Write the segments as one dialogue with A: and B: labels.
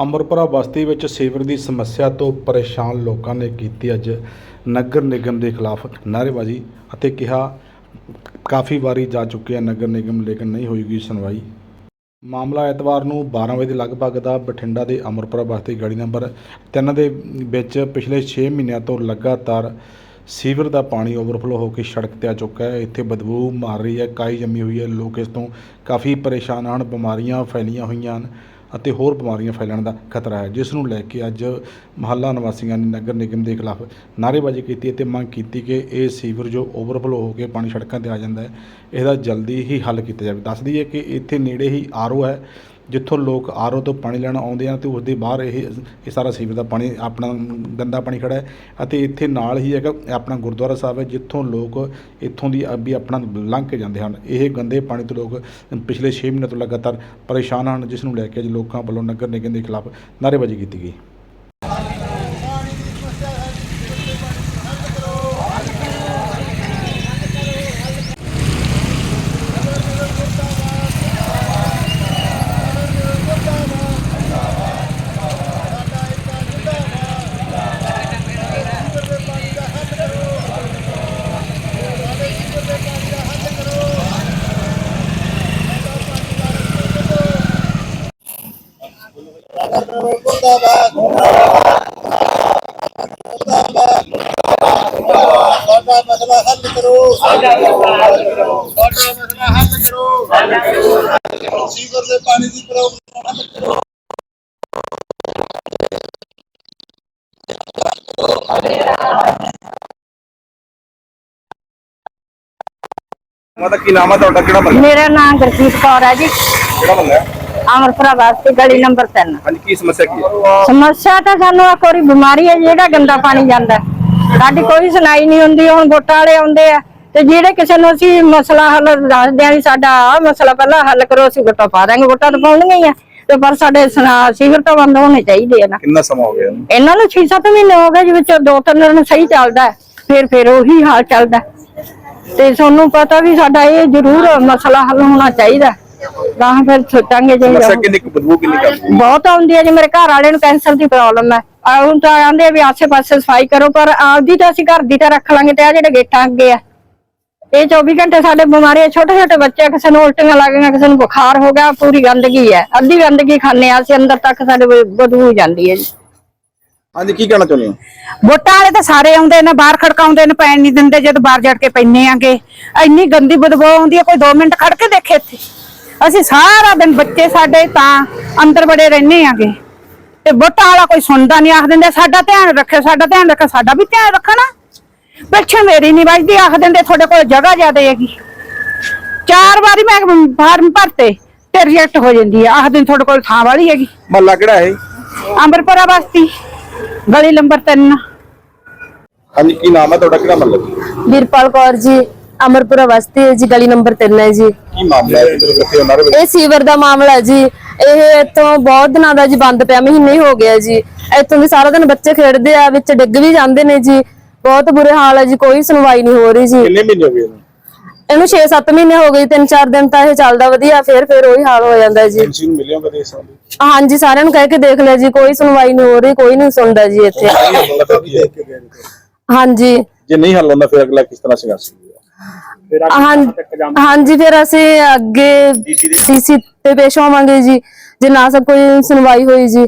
A: ਅੰਮ੍ਰਿਤਪੁਰਾ ਬਸਤੀ ਵਿੱਚ ਸੀਵਰ ਦੀ ਸਮੱਸਿਆ ਤੋਂ ਪਰੇਸ਼ਾਨ ਲੋਕਾਂ ਨੇ ਕੀਤੀ ਅੱਜ ਨਗਰ ਨਿਗਮ ਦੇ ਖਿਲਾਫ ਨਾਅਰੇਬਾਜ਼ੀ ਅਤੇ ਕਿਹਾ, ਕਾਫੀ ਵਾਰੀ ਜਾ ਚੁੱਕੇ ਆ ਨਗਰ ਨਿਗਮ, ਲੇਕਿਨ ਨਹੀਂ ਹੋਈਗੀ ਸੁਣਵਾਈ। ਮਾਮਲਾ ਐਤਵਾਰ ਨੂੰ 12 ਵਜੇ ਦੇ ਲਗਭਗ ਦਾ ਬਠਿੰਡਾ ਦੇ ਅਮਰਪੁਰਾ ਬਸਤੀ ਗਲੀ ਨੰਬਰ 3 ਦੇ ਵਿੱਚ ਪਿਛਲੇ 6 ਮਹੀਨਿਆਂ ਤੋਂ ਲਗਾਤਾਰ ਸੀਵਰ ਦਾ ਪਾਣੀ ਓਵਰਫਲੋ ਹੋ ਕੇ ਸੜਕ ਤੇ ਆ ਚੁੱਕਾ ਹੈ। ਇੱਥੇ ਬਦਬੂ ਮਾਰ ਰਹੀ ਹੈ ਕਾਈ ਜੰਮੀ ਹੋਈ ਹੈ। ਲੋਕ ਇਸ ਤੋਂ ਕਾਫੀ ਪਰੇਸ਼ਾਨ ਹਨ, ਬਿਮਾਰੀਆਂ ਫੈਲੀਆਂ ਹੋਈਆਂ ਹਨ। ਅਤੇ ਹੋਰ ਬਿਮਾਰੀਆਂ ਫੈਲਣ ਦਾ ਖਤਰਾ ਹੈ, ਜਿਸ ਨੂੰ ਲੈ ਕੇ ਅੱਜ ਮਹੱਲਾ ਨਿਵਾਸੀਆਂ ਨੇ ਨਗਰ ਨਿਗਮ ਦੇ ਖਿਲਾਫ ਨਾਅਰੇਬਾਜ਼ੀ ਕੀਤੀ ਅਤੇ ਮੰਗ ਕੀਤੀ ਕਿ ਇਹ ਸੀਵਰ ਜੋ ਓਵਰਫਲੋ ਹੋ ਕੇ ਪਾਣੀ ਸੜਕਾਂ ਤੇ ਆ ਜਾਂਦਾ ਹੈ, ਇਹਦਾ ਜਲਦੀ ਹੀ ਹੱਲ ਕੀਤਾ ਜਾਵੇ। ਦੱਸ ਦਈਏ ਕਿ ਇੱਥੇ ਨੇੜੇ ਹੀ ਆਰਓ ਹੈ ਜਿੱਥੋਂ ਲੋਕ ਆਰਓ ਤੋਂ ਪਾਣੀ ਲੈਣ ਆਉਂਦੇ ਹਨ ਤੇ ਉਸ ਦੇ ਬਾਹਰ ਇਹ ਇਹ ਸਾਰਾ ਸੀਵਰ ਦਾ ਪਾਣੀ, ਆਪਣਾ ਗੰਦਾ ਪਾਣੀ ਖੜਾ ਹੈ। ਅਤੇ ਇੱਥੇ ਨਾਲ ਹੀ ਹੈਗਾ ਆਪਣਾ ਗੁਰਦੁਆਰਾ ਸਾਹਿਬ ਹੈ, ਜਿੱਥੋਂ ਲੋਕ ਇੱਥੋਂ ਦੀ ਵੀ ਆਪਣਾ ਲੰਘ ਕੇ ਜਾਂਦੇ ਹਨ। ਇਹ ਗੰਦੇ ਪਾਣੀ ਤੋਂ ਲੋਕ ਪਿਛਲੇ 6 ਮਹੀਨੇ ਤੋਂ ਲਗਾਤਾਰ ਪਰੇਸ਼ਾਨ ਹਨ, ਜਿਸ ਨੂੰ ਲੈ ਕੇ ਅੱਜ ਲੋਕਾਂ ਵੱਲੋਂ ਨਗਰ ਨਿਗਮ ਦੇ ਖਿਲਾਫ ਨਾਅਰੇਬਾਜ਼ੀ ਕੀਤੀ ਗਈ।
B: ਸਾਡਾ ਮਸਲਾ ਹੱਲ ਕਰੋ। ਸਾਡਾ ਮਸਲਾ ਹੱਲ ਕਰੋ। ਸੀਵਰ ਦੇ ਪਾਣੀ ਦੀ ਪ੍ਰੋਬਲਮ ਹੱਲ ਕਰੋ।
C: ਮਾਤਾ ਕੀ ਨਾਮ ਹੈ ਤੁਹਾਡਾ? ਕਿਹੜਾ ਮਹੱਲਾ
D: ਮੇਰਾ ਨਾਮ ਗੁਰਜੀਤ ਕੌਰ ਹੈ ਜੀ।
C: ਕਿਹੜਾ ਮਹੱਲਾ
D: ਅਮਰਪੁਰਾ ਵਾਸਤੇ ਗਲੀ ਨੰਬਰ 3
C: ਹਾਂਜੀ ਕੀ ਸਮੱਸਿਆ ਕੀ ਹੈ?
D: ਸਮੱਸਿਆ ਤਾਂ ਸਾਨੂੰ ਆ ਕੋਈ ਬਿਮਾਰੀ ਹੈ ਜਿਹੜਾ ਗੰਦਾ ਪਾਣੀ ਜਾਂਦਾ। ਹੈ। ਸਾਡੀ ਕੋਈ ਸੁਣਾਈ ਨਹੀਂ ਹੁੰਦੀ ਹੁਣ ਵੋਟਾਂ ਵਾਲੇ ਆਉਂਦੇ ਆ। ਤੇ ਜਿਹੜੇ ਕਿਸੇ ਨੂੰ ਅਸੀਂ ਮਸਲਾ ਹੱਲ ਦੱਸਦੇ ਆ ਸਾਡਾ ਆ ਮਸਲਾ ਪਹਿਲਾਂ ਹੱਲ ਕਰੋ ਅਸੀਂ ਵੋਟਾਂ ਪਾ ਦਾਂਗੇ ਵੋਟਾਂ ਤਾਂ ਪਾਉਣੀਆਂ ਹੀ ਆ। ਤੇ ਪਰ ਸਾਡੇ ਸੀਵਰ ਤਾਂ ਬੰਦ ਹੋਣੇ ਚਾਹੀਦੇ ਆ ਨਾ।
C: ਕਿੰਨਾ ਸਮਾਂ ਹੋ ਗਿਆ ਇਹਨੂੰ?
D: ਇਹਨਾਂ ਨੂੰ 6-7 ਮਹੀਨੇ ਹੋ ਗਏ ਜਿਵੇਂ ਦੋ ਤਿੰਨ ਦਿਨ ਸਹੀ ਚੱਲਦਾ ਹੈ, ਫਿਰ ਫਿਰ ਉਹੀ ਹਾਲ ਚੱਲਦਾ ਹੈ। ਤੇ ਤੁਹਾਨੂੰ ਪਤਾ ਵੀ ਸਾਡਾ ਇਹ ਜ਼ਰੂਰ ਮਸਲਾ ਹੱਲ ਹੋਣਾ ਚਾਹੀਦਾ ਤਾਂ ਫਿਰ ਸੋਚਾਂਗੇ ਜੇ
C: ਸਮੱਸਿਆ ਕਿੰਨੀ ਕੁ ਬਦਬੂ ਕਿੰਨੀ ਕਰਦੀ
D: ਬਹੁਤ ਆਉਂਦੀ ਹੈ ਜੀ ਮੇਰੇ ਘਰ ਵਾਲੇ ਨੂੰ ਕੈਂਸਰ ਦੀ ਪ੍ਰੋਬਲਮ ਹੈ। ਆ ਹੁਣ ਤਾਂ ਆਂਦੇ ਵੀ ਆਸੇ-ਪਾਸੇ ਸਫ਼ਾਈ ਕਰੋ ਪਰ ਆਪਦੀ ਤਾਂ ਅਸੀਂ ਘਰ ਦੀ ਤਾਂ ਰੱਖ ਲਾਂਗੇ ਤੇ ਆ ਜਿਹੜੇ ਗੇਟਾਂ ਅੱਗੇ ਆ। ਇਹ 24 ਘੰਟੇ ਸਾਡੇ ਬਿਮਾਰੀਆਂ ਛੋਟੇ ਛੋਟੇ ਬੱਚੇ ਕਿਸੇ ਨੂੰ ਉਲਟੀਆਂ ਲੱਗ ਗਈਆਂ ਕਿਸੇ ਨੂੰ ਬੁਖਾਰ ਹੋ ਗਿਆ ਪੂਰੀ ਗੰਦਗੀ ਹੈ ਅੱਧੀ ਗੰਦਗੀ ਖਾਂਦੇ ਆ ਅਸੀਂ ਅੰਦਰ ਤੱਕ ਸਾਡੇ ਬਦਬੂ ਜਾਂਦੀ ਹੈ ਜੀ।
C: ਹਾਂਜੀ ਕੀ ਕਹਿਣਾ ਚਾਹੁੰਦੇ ਹੋ?
E: ਵੋਟਾਂ ਵਾਲੇ ਤਾਂ ਸਾਰੇ ਆਉਂਦੇ ਨੇ ਬਾਹਰ ਖੜਕਾਉਂਦੇ ਨੇ ਪੈਣ ਨਹੀਂ ਦਿੰਦੇ ਜਦ ਬਾਹਰ ਜੜ ਕੇ ਪੈਨੇ ਆਂਗੇ। ਇੰਨੀ ਗੰਦੀ ਬਦਬੂ ਆਉਂਦੀ ਹੈ ਕੋਈ 2 ਮਿੰਟ ਖੜ ਕੇ ਦੇਖੇ ਇੱਥੇ। ਅਸੀਂ ਸਾਰਾ ਦਿਨ ਬੱਚੇ ਸਾਡੇ ਤਾਂ ਅੰਦਰ ਬੜੇ ਰਹਿੰਦੇ ਆਂਗੇ। ਤੇ ਵੋਟਾਂ ਵਾਲਾ ਕੋਈ ਸੁਣਦਾ ਨਹੀਂ ਆਖ ਦਿੰਦੇ ਸਾਡਾ ਧਿਆਨ ਰੱਖੇ ਸਾਡਾ ਧਿਆਨ ਰੱਖੇ ਸਾਡਾ ਵੀ ਧਿਆਨ ਰੱਖਣਾ। ਪਿੱਛੇ ਮੇਰੀ ਨਹੀਂ ਵੱਜਦੀ ਆਖ ਦਿੰਦੇ ਤੁਹਾਡੇ ਕੋਲ ਜਗ੍ਹਾ ਜ਼ਿਆਦਾ ਹੈਗੀ। ਚਾਰ ਵਾਰੀ ਮੈਂ ਫਾਰਮ ਭਰਤੇ ਤੇ ਰਿਜੈਕਟ ਹੋ ਜਾਂਦੀ ਹੈ ਆਖ ਦਿਨ ਤੁਹਾਡੇ ਕੋਲ ਥਾਂ ਵਾਲੀ ਹੈਗੀ।
C: ਮਹੱਲਾ ਕਿਹੜਾ ਹੈ
E: ਅੰਬਰਪੁਰਾ ਬਸਤੀ ਗਲੀ ਨੰਬਰ 3
C: ਹਾਂਜੀ ਕੀ ਨਾਮ ਹੈ ਤੁਹਾਡਾ? ਕਿਹੜਾ ਮਹੱਲਾ?
F: ਵੀਰਪਾਲ ਕੌਰ ਜੀ। ਅਮਰਪੁਰਾ ਬਸਤੀ ਹੈ ਜੀ ਗਲੀ ਨੰਬਰ 3 ਹੈ ਜੀ।
C: ਕੀ ਮਾਮਲਾ ਹੈ? ਜਿਹੜੇ ਕਿੱਥੇ ਉਹਨਾਂ ਦੇ
F: ਇਹ ਸੀਵਰ ਦਾ ਮਾਮਲਾ ਹੈ ਜੀ। ਇਹ ਇੱਥੋਂ ਬਹੁਤ ਦਿਨਾਂ ਦਾ ਜੀ ਬੰਦ ਪਿਆ ਮਹੀਨੇ ਹੀ ਹੋ ਗਿਆ ਜੀ। ਇੱਥੋਂ ਵੀ ਸਾਰਾ ਦਿਨ ਬੱਚੇ ਖੇਡਦੇ ਆ ਵਿੱਚ ਡਿੱਗ ਵੀ ਜਾਂਦੇ ਨੇ ਜੀ। ਬਹੁਤ ਬੁਰੇ ਹਾਲ ਹੈ ਜੀ ਕੋਈ ਸੁਣਵਾਈ ਨਹੀਂ ਹੋ ਰਹੀ ਜੀ।
C: ਕਿੰਨੇ ਮਹੀਨੇ ਹੋ ਗਏ ਇਹਨੂੰ?
F: ਇਹਨੂੰ 6-7 ਮਹੀਨੇ ਹੋ ਗਏ 3-4 ਦਿਨ ਤਾਂ ਇਹ ਚੱਲਦਾ ਵਧੀਆ ਫਿਰ ਫਿਰ ਉਹੀ ਹਾਲ ਹੋ ਜਾਂਦਾ ਜੀ।
C: ਪੈਨਸ਼ਨ ਮਿਲਿਆ ਕਦੇ ਇਸ ਸਾਲ
F: ਹਾਂਜੀ ਸਾਰਿਆਂ ਨੂੰ ਕਹਿ ਕੇ ਦੇਖ ਲਿਆ ਜੀ ਕੋਈ ਸੁਣਵਾਈ ਨਹੀਂ ਹੋ ਰਹੀ ਕੋਈ ਨਹੀਂ ਸੁਣਦਾ ਜੀ ਇੱਥੇ। ਹਾਂਜੀ।
C: ਜੇ ਨਹੀਂ ਹੱਲ ਹੁੰਦਾ ਫਿਰ ਅਗਲਾ ਕਿਸ ਤਰ੍ਹਾਂ ਸੰਘਰਸ਼ ਹੋਊਗਾ
F: ਹਾਂਜੀ ਫਿਰ ਅਸੀਂ ਅੱਗੇ ਸੀਸੀ ਤੇ ਪੇਸ਼ ਹੋਵਾਂਗੇ ਜੀ ਜੇ ਨਾ ਸਭ ਕੋਈ ਸੁਣਵਾਈ ਹੋਈ ਜੀ।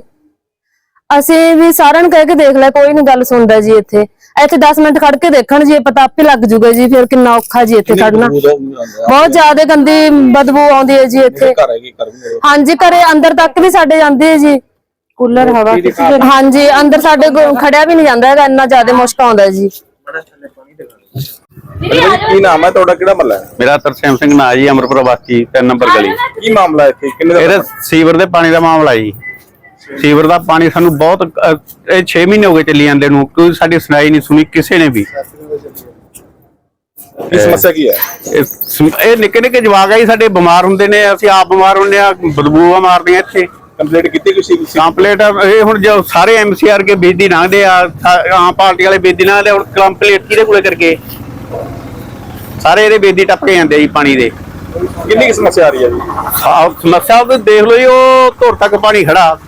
F: ਅਸੀਂ ਵੀ ਸਾਰਿਆਂ ਨੂੰ ਕਹਿ ਕੇ ਦੇਖ ਲਿਆ ਕੋਈ ਨਹੀਂ ਗੱਲ ਸੁਣਦਾ ਜੀ ਇੱਥੇ। ਇੱਥੇ 10 ਮਿੰਟ ਖੜ ਕੇ ਦੇਖਣ ਜੀ ਇਹ ਪਤਾ ਆਪੇ ਲੱਗ ਜੂਗਾ ਜੀ ਫਿਰ ਕਿੰਨਾ ਔਖਾ ਜੀ ਇੱਥੇ ਖੜਨਾ ਬਹੁਤ ਜ਼ਿਆਦਾ ਗੰਦੀ ਬਦਬੂ ਆਉਂਦੀ ਹੈ ਜੀ ਇੱਥੇ। ਹਾਂਜੀ ਘਰੇ ਅੰਦਰ ਤੱਕ ਵੀ ਸਾਡੇ ਜਾਂਦੀ ਹੈ ਜੀ। ਕੂਲਰ ਹਵਾ ਹਾਂਜੀ ਅੰਦਰ ਸਾਡੇ ਕੋਲ ਖੜਿਆ ਵੀ ਨਹੀਂ ਜਾਂਦਾ ਹੈਗਾ ਇੰਨਾ ਜ਼ਿਆਦਾ ਮੁਸ਼ਕ ਆਉਂਦਾ ਜੀ।
C: ਕੀ ਨਾਮ ਹੈ? ਤੁਹਾਡਾ ਕਿਹੜਾ ਮਹੱਲਾ ਹੈ?
G: ਮੇਰਾ ਤਰਸੇਮ ਸਿੰਘ ਨਾਂ ਜੀ ਅਮਰਪੁਰ ਵਾਸੀ 3 ਨੰਬਰ ਗਲੀ।
C: ਕੀ ਮਾਮਲਾ ਹੈ ਇੱਥੇ? ਕਿੰਨੇ ਦਾ
G: ਇਹਦੇ ਸੀਵਰ ਦੇ ਪਾਣੀ ਦਾ ਮਾਮਲਾ ਜੀ। ਸੀਵਰ ਦਾ ਪਾਣੀ ਸਾਨੂੰ ਬਹੁਤ ਇਹ 6 ਮਹੀਨੇ ਹੋ ਗਏ ਚੱਲੀ ਜਾਂਦੇ ਨੂੰ ਕੋਈ ਸਾਡੀ ਸੁਣਾਈ ਨਹੀਂ ਸੁਣੀ ਕਿਸੇ ਨੇ ਵੀ।
C: ਕੀ ਸਮੱਸਿਆ ਕੀ ਹੈ?
G: ਇਹ ਨਿੱਕੇ ਨਿੱਕੇ ਜਵਾਕ ਆ ਜੀ ਸਾਡੇ ਬਿਮਾਰ ਹੁੰਦੇ ਨੇ ਅਸੀਂ ਆਪ ਬਿਮਾਰ ਹੁੰਦੇ ਆ ਬਦਬੂਆਂ ਮਾਰਦੀਆਂ ਇੱਥੇ।
C: ਕੰਪਲੀਟ ਕੀਤੀ ਕਿਸੇ ਸੀ
G: ਕੰਪਲੀਟ ਇਹ ਹੁਣ ਜੋ ਸਾਰੇ ਐਮਸੀਆਰ ਕੇ ਬੇਦੀ ਲੰਘਦੇ ਆ ਸਾ- ਆਮ ਪਾਰਟੀ ਵਾਲੇ ਬੇਦੀ ਲੰਘਦੇ ਆ, ਹੁਣ ਕੰਪਲੀਟ ਕਿਹਦੇ ਕੋਲੇ ਕਰਕੇ? ਸਾਰੇ ਇਹਦੇ ਬੇਦੀ ਟੱਪ ਕੇ ਜਾਂਦੇ ਆ ਜੀ ਪਾਣੀ ਦੇ।
C: ਕਿੰਨੀ ਕੀ ਸਮੱਸਿਆ ਆ ਰਹੀ ਹੈ ਜੀ?
G: ਆਹ ਸਮੱਸਿਆ ਉਹ ਦੇਖ ਲਓ ਜੀ ਉਹ ਧੁਰ ਤੱਕ ਪਾਣੀ ਖੜਾ।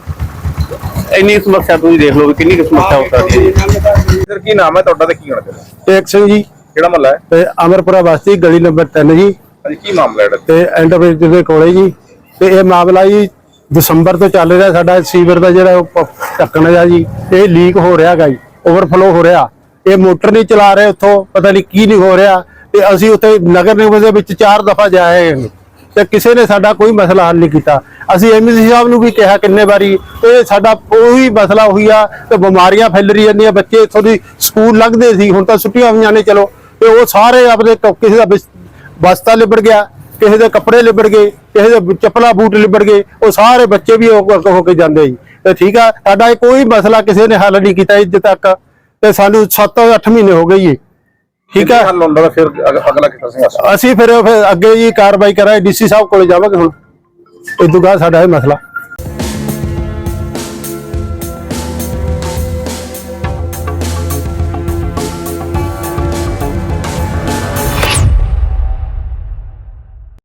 G: ਇੰਨੀ ਸਮੱਸਿਆ ਤੁਸੀਂ ਦੇਖ ਲਓ ਵੀ ਕਿੰਨੀ ਕੁ ਸਮੱਸਿਆ ਹੋ ਸਕਦੀ ਹੈ ਜੀ।
C: ਸਰ ਕੀ ਨਾਮ ਹੈ ਤੁਹਾਡਾ ਤੇ ਕੀ ਗਣ ਕਰਦੇ
H: ਟੇਕ ਸਿੰਘ ਜੀ।
C: ਕਿਹੜਾ ਮਹੱਲਾ ਹੈ?
H: ਤੇ ਅਮਰਪੁਰਾ ਬਸਤੀ ਗਲੀ ਨੰਬਰ 3 ਜੀ।
C: ਹਾਂਜੀ ਕੀ ਮਾਮਲਾ ਹੈ
H: ਤੇ ਐਂਟਰਪ੍ਰਾਈਜ਼ ਦੇ ਕੋਲੇ ਜੀ। ਤੇ ਇਹ ਮਾਮਲਾ ਜੀ ਦਸੰਬਰ ਤੋਂ ਚੱਲ ਰਿਹਾ ਸਾਡਾ ਸੀਵਰ ਦਾ ਜਿਹੜਾ ਉਹ ਢੱਕਣ ਆ ਜੀ ਇਹ ਲੀਕ ਹੋ ਰਿਹਾ ਗਾ ਜੀ ਓਵਰਫਲੋ ਹੋ ਰਿਹਾ। ਇਹ ਮੋਟਰ ਨਹੀਂ ਚਲਾ ਰਹੇ ਉੱਥੋਂ ਪਤਾ ਨਹੀਂ ਕੀ ਨਹੀਂ ਹੋ ਰਿਹਾ। ਤੇ ਅਸੀਂ ਉੱਥੇ ਨਗਰ ਨਿਗਮ ਦੇ ਵਿੱਚ ਚਾਰ ਦਫਾ ਜਾਏ ਤੇ ਕਿਸੇ ਨੇ ਸਾਡਾ ਕੋਈ ਮਸਲਾ ਹੱਲ ਨਹੀਂ ਕੀਤਾ। ਅਸੀਂ ਐਮਸੀ ਸਾਹਿਬ ਨੂੰ ਵੀ ਕਿਹਾ ਕਿੰਨੇ ਵਾਰੀ, ਤੇ ਸਾਡਾ ਉਹੀ ਮਸਲਾ ਹੋਈ ਆ, ਤੇ ਬਿਮਾਰੀਆਂ ਫੈਲ ਰਹੀ ਜਾਂਦੀਆਂ ਬੱਚੇ ਇੱਥੋਂ ਦੀ ਸਕੂਲ ਲੰਘਦੇ ਸੀ, ਹੁਣ ਤਾਂ ਛੁੱਟੀਆਂ ਹੋਈਆਂ ਨੇ, ਚਲੋ। ਤੇ ਉਹ ਸਾਰੇ ਆਪਣੇ ਕਿਸੇ ਦਾ ਬਿਸ- ਬਸਤਾ ਲਿਬੜ ਗਿਆ, ਕਿਸੇ ਦੇ ਕੱਪੜੇ ਲਿਬੜ ਗਏ, ਕਿਸੇ ਦੇ ਚੱਪਲਾ ਬੂਟ ਲਿਬੜ ਗਏ, ਉਹ ਸਾਰੇ ਬੱਚੇ ਵੀ ਹੋ ਹੋ ਕੇ ਜਾਂਦੇ ਜੀ ਤੇ ਠੀਕ ਆ, ਸਾਡਾ ਇਹ ਕੋਈ ਮਸਲਾ ਕਿਸੇ ਨੇ ਹੱਲ ਨਹੀਂ ਕੀਤਾ ਅੱਜ ਤੱਕ। ਤੇ ਸਾਨੂੰ 7-8 ਮਹੀਨੇ ਹੋ ਗਏ ਜੀ। ਠੀਕ ਆ।
C: ਹੱਲ ਹੁੰਦਾ ਤਾਂ ਫਿਰ ਅਗ- ਅਗਲਾ ਤਰ੍ਹਾਂ ਸੰਘਰਸ਼?
H: ਅਸੀਂ ਫਿਰ ਫਿਰ ਅੱਗੇ ਜੀ ਕਾਰਵਾਈ ਕਰਾਂਗੇ ਡੀਸੀ ਸਾਹਿਬ ਕੋਲੇ ਜਾਵਾਂਗੇ ਹੁਣ। ਇਹ ਤੋਂ ਬਾਅਦ ਸਾਡਾ ਇਹ ਮਸਲਾ।